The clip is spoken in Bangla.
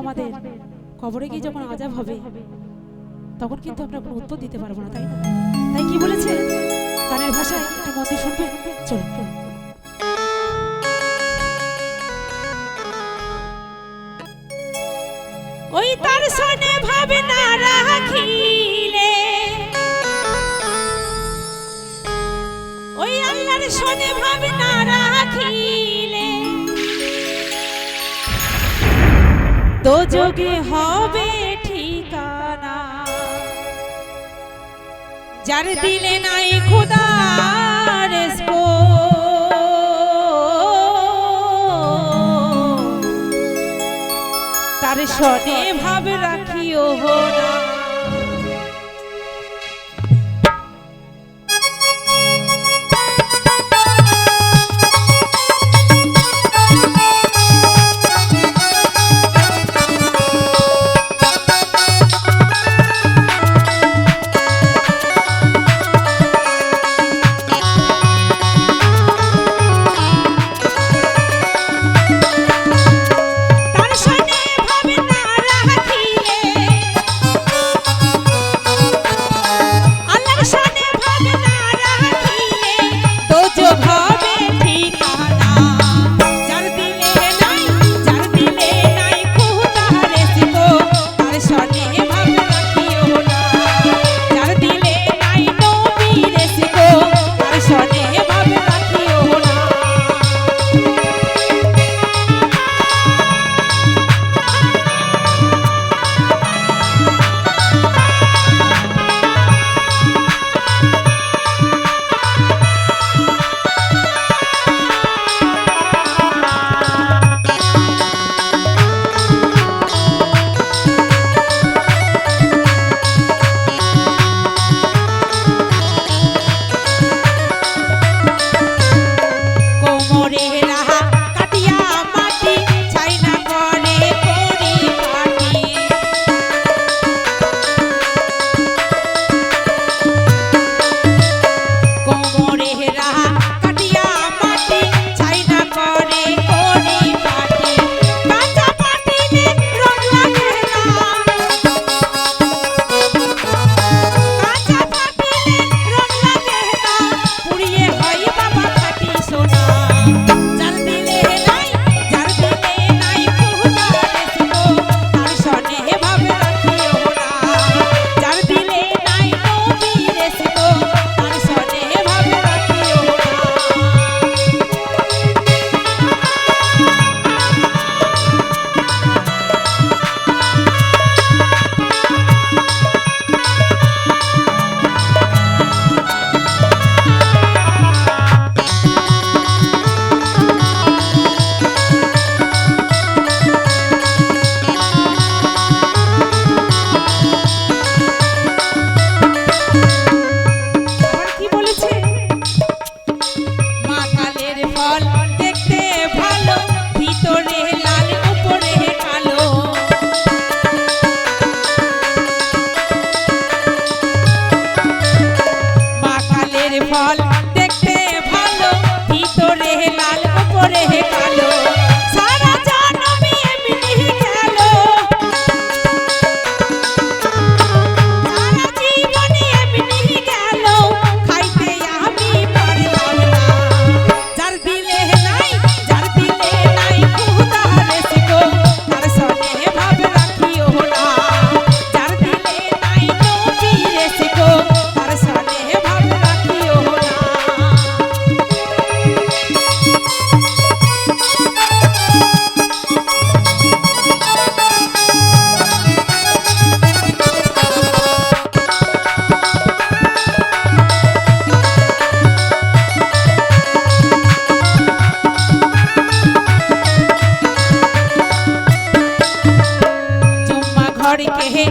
আমাদের কবরে গিয়ে যখন আজাব হবে, তখন কিন্তু আমরা কোনো উত্তর দিতে পারব না, তাই না? তাই কি বলেছে? গানের ভাষায় একটু মত শুনবে? চলো ওই তার সনে ভাবে না রাখিলে, ওই আল্লাহর সনে ভাবে না রাখিলে তো যোগে হবে ঠিকানা। যার দিলে নাই খোদার তার সনে ভাব রাখিও না। ফল দেখতে ভালো ভিতরে লাল উপরে কালো।